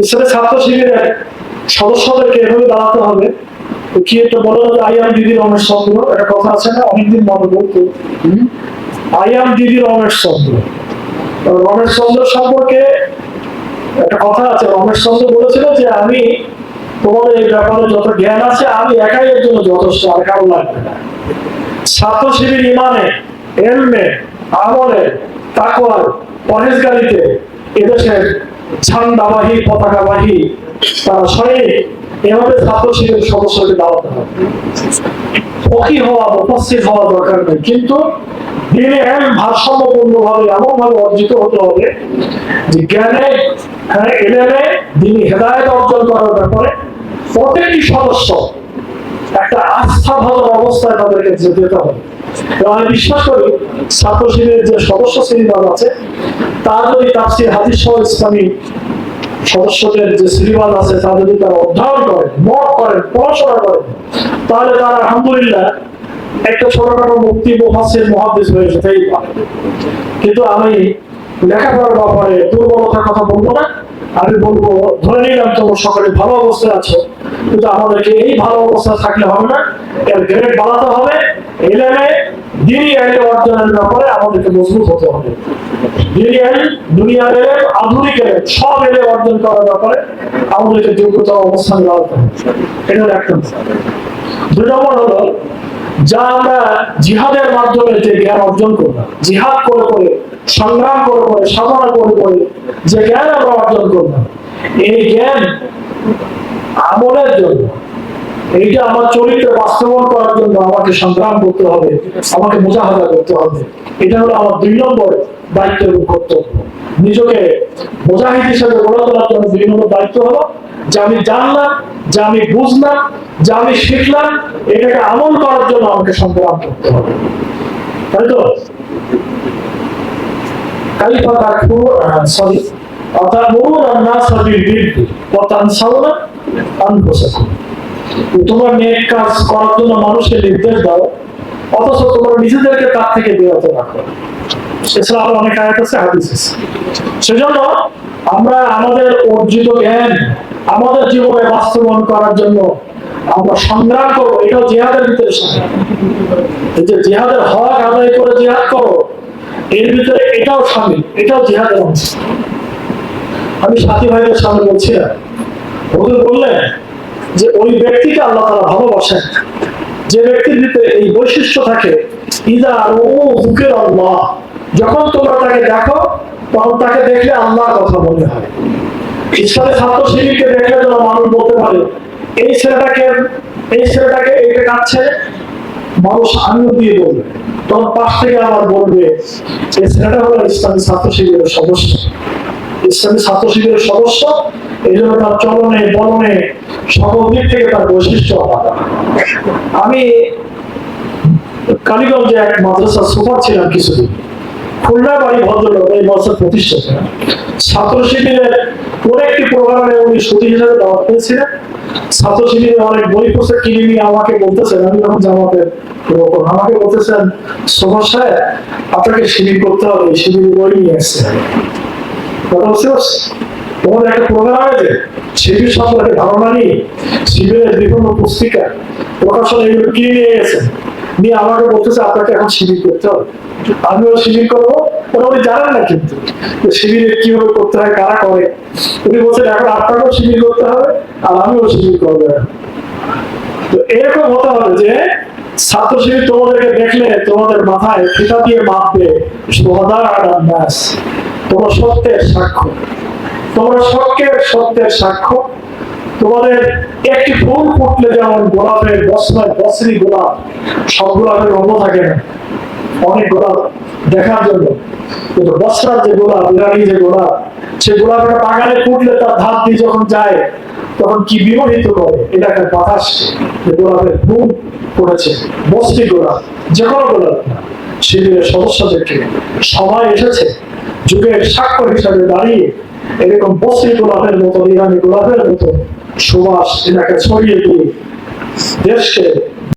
ইসলামের ছাত্র শিবিরের সদস্যদেরকে এভাবে দাঁড়াতে হবে। কি একটা বলো আই আইয়াম দিদির রমেশ চন্দ্র একটা কথা আছে না, অনেকদিন মনে বলতো আইয়াম দিদি রমেশ চন্দ্র তো রমেশ চন্দ্র সম্পর্কে একটা কথা আছে। রমেশ চন্দ্র বলেছিল যে আমি তোমাদের এই ব্যাপারে যত জ্ঞান আছে, আমি একাই এর জন্য যথেষ্ট, আর কারও লাগবে না। ছাত্র শিবির ইমানে, এলমে, আমলে, তাকওয়ার পরেশগারিতে এদেশের ঝান্ডাবাহী পতাকাবাহী, তারা সৈনিক এভাবে ছাত্র শিবিরের সদস্যকে দাওয়াতে হবে। ফকি হওয়া উপস্থিত হওয়া দরকার নেই। কিন্তু দিনে এম ভারসাম্যপূর্ণ ভাবে এমন ভাবে অর্জিত হতে হবে যে জ্ঞানে হ্যাঁ এলেমে দিনে হেদায়ত অর্জন করার ব্যাপারে প্রত্যেকটি সদস্য একটা আস্থা ভালো অবস্থায় তাদেরকে যেতে হবে। আমি বিশ্বাস করি ছাত্র যে সদস্য আছে, তার যদি সহ ইসলামী সদস্যদের যে শ্রেণীবাদ আছে তা যদি তারা অধ্যয়ন মত পড়াশোনা তাহলে তারা আলহামদুলিল্লাহ একটা মুক্তি কিন্তু আমি লেখাপড়ার ব্যাপারে দুর্বলতার কথা বলব না। আমি বলব, ধরে নিলাম তোমরা সকলে ভালো অবস্থায় আছো, কিন্তু আমাদেরকে এই ভালো অবস্থায় থাকলে হবে না। এর গ্রেড বাড়াতে হবে, এলেমে দিনই এলে অর্জনের ব্যাপারে আমাদেরকে মজবুত হতে হবে। দিনই এল দুনিয়ার এলেম, আধুনিক এলেম, সব এলে অর্জন করার ব্যাপারে আমাদেরকে যোগ্যতা অবস্থান দাঁড়াতে হবে। এটা হলো দুই নম্বর হলো, যা আমরা জিহাদের মাধ্যমে যে জ্ঞান অর্জন করলাম, জিহাদ করে করে, সংগ্রাম করে করে, সাধনা করে করে যে জ্ঞান আমরা অর্জন করলাম, এই জ্ঞান আমলের জন্য এইটা আমার চরিত্র বাস্তবায়ন করার জন্য আমাকে সংগ্রাম করতে হবে, আমাকে মুজাহাদা করতে হবে। এটা হলো আমার দুই নম্বর দায়িত্ব এবং কর্তব্য। নিজেকে মুজাহিদ হিসেবে গড়ে তোলার জন্য দুই নম্বর দায়িত্ব হলো, যে আমি জানলাম, যে আমি বুঝলাম, যে আমি শিখলাম, এটাকে আমল করার জন্য আমাকে সংগ্রাম করতে হবে। তাই তো? কালিফা তাকফুর সরি অতামুরুন আন-নাস বিল বিররি ওয়া তানসাউনা আনফুসাকুম। তোমরা নেক কাজ করার জন্য মানুষকে নির্দেশ দাও, অথচ তোমরা নিজেদেরকে তার থেকে বিরত রাখো। এছাড়া আরও অনেক আয়াত আছে, হাদিস সেজন্য আমরা আমাদের অর্জিত জ্ঞান, আমাদের জীবনে বাস্তবায়ন করার জন্য আমরা সংগ্রাম করব। এটাও জিহাদের ভিতরে। এই যে জিহাদের হক আদায় করে জিহাদ করো, এর ভিতরে এটাও শামিল এটাও জিহাদের অংশ। আমি সাথী ভাইদের সামনে বলছিলাম হুজুর বললেন যে ওই ব্যক্তিকে আল্লাহ তারা ভালোবাসেন। যে ব্যক্তির ভিতরে এই বৈশিষ্ট্য থাকে ও আল্লাহ। যখন তোমরা তাকে দেখো, তখন তাকে দেখলে আল্লাহর কথা মনে হয়। ইসলামের ছাত্র শিবিরকে দেখলে যেন মানুষ বলতে পারে, এই ছেলেটাকে এই ছেলেটাকে এইটা কাচ্ছে মানুষ আনন্দ দিয়ে বলবে। তখন পাশ থেকে আবার বলবে, এই ছেলেটা হলো ইসলামী ছাত্র শিবিরের সদস্য। ইসলামী ছাত্র শিবিরের সদস্য, এই জন্য তার চলনে, বলনে সকল দিক থেকে তার বৈশিষ্ট্য আলাদা। আমি কালীগঞ্জে এক মাদ্রাসা সুপার ছিলাম কিছুদিন। খুলনা বাড়ি ভদ্রলোক এই প্রতিষ্ঠাতা। ছাত্র শিবিরের একটি প্রোগ্রামে উনি হিসেবে দাওয়াত পেয়েছিলেন। ছাত্র শিবিরে অনেক বই কিনে নিয়ে আমাকে বলতেছেন, আমি জামাতের আমাকে বলতেছেন সাহেব, আপনাকে শিবির করতে হবে শিবির বই নিয়ে এসছে কথা তোমাদের একটা প্রোগ্রাম আছে শিবির সম্পর্কে ধারণা নিয়ে শিবিরের বিভিন্ন পুস্তিকা প্রকাশন এগুলো কিনে নিয়ে গেছেন নিয়ে আমাকে বলতেছে, আপনাকে এখন শিবির করতে হবে। আমিও শিবির করব। ওরা উনি জানেন না কিন্তু শিবিরে কীভাবে করতে হয়, কারা করে। উনি বলছেন, এখন আপনাকেও শিবির করতে হবে আর আমিও শিবির করব তো এরকম হতে হবে যে ছাত্র শিবির তোমাদেরকে দেখলে তোমাদের মাথায় ফিতা দিয়ে মাপবে আর তোমরা সত্যের সাক্ষ্য। তোমরা সত্যের সত্যের সাক্ষ্য। তোমাদের একটি ফুল ফুটলে যেমন গোলাপের বসনায় বসরি গোলাপ, সব গোলাপের রঙ থাকে না। অনেক গোলাপ দেখার জন্য। কিন্তু বসরার যে গোলাপ ইরানি যে গোলাপ সে গোলাপের বাগানে ফুটলে তার ধাপ দিয়ে যখন যায়, তখন কি বিমোহিত করে? এটা একটা বাতাস গোলাপের ফুল পড়েছে বস্তি গোলাপ, যে কোনো গোলাপ না। শিবিরের সদস্যদেরকে সবাই এসেছে। যুগের স্বাক্ষর হিসাবে দাঁড়িয়ে এরকম বস্তি গোলাপের মতো ইরানি গোলাপের মতো সুবাস এটাকে ছড়িয়ে দিয়ে দেশকে